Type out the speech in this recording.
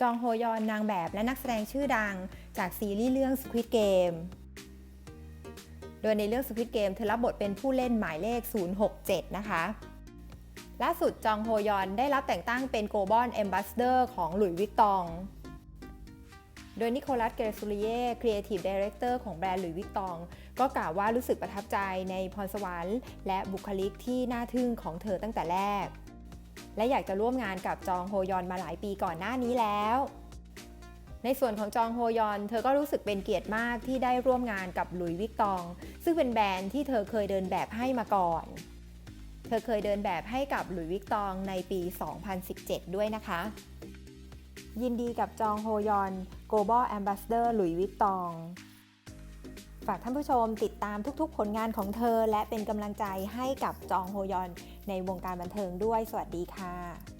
จองโฮยอนนางแบบและนักแสดงชื่อดังจากซีรีส์เรื่อง Squid Game โดยในเรื่อง Squid Game เธอรับบทเป็นผู้เล่นหมายเลข 067 นะคะล่าสุดจองโฮยอนได้รับแต่งตั้งเป็น Global Ambassador ของหลุยส์วิกตอง โดยนิโคลัส เกรซูริเย่ Creative Director ของแบรนด์หลุยส์วิกตอง ก็กล่าวว่ารู้สึกประทับใจในพรสวรรค์ และบุคลิกที่น่าทึ่งของเธอตั้งแต่แรก และอยากจะร่วมงานกับจองโฮยอนมาหลายปีก่อนหน้านี้แล้ว ในส่วนของจองโฮยอน เธอก็รู้สึกเป็นเกียรติมากที่ได้ร่วมงานกับหลุยวิกตอง ซึ่งเป็นแบรนด์ที่เธอเคยเดินแบบให้มาก่อน เธอเคยเดินแบบให้กับหลุยวิกตองในปี 2017 ด้วยนะคะ ยินดีกับจองโฮยอน Global Ambassador หลุยวิกตองากท่านผู้ชมติดตามทุกๆ ผลงานของเธอ และเป็นกำลังใจให้กับจองโฮยอนในวงการบันเทิงด้วย สวัสดีค่ะ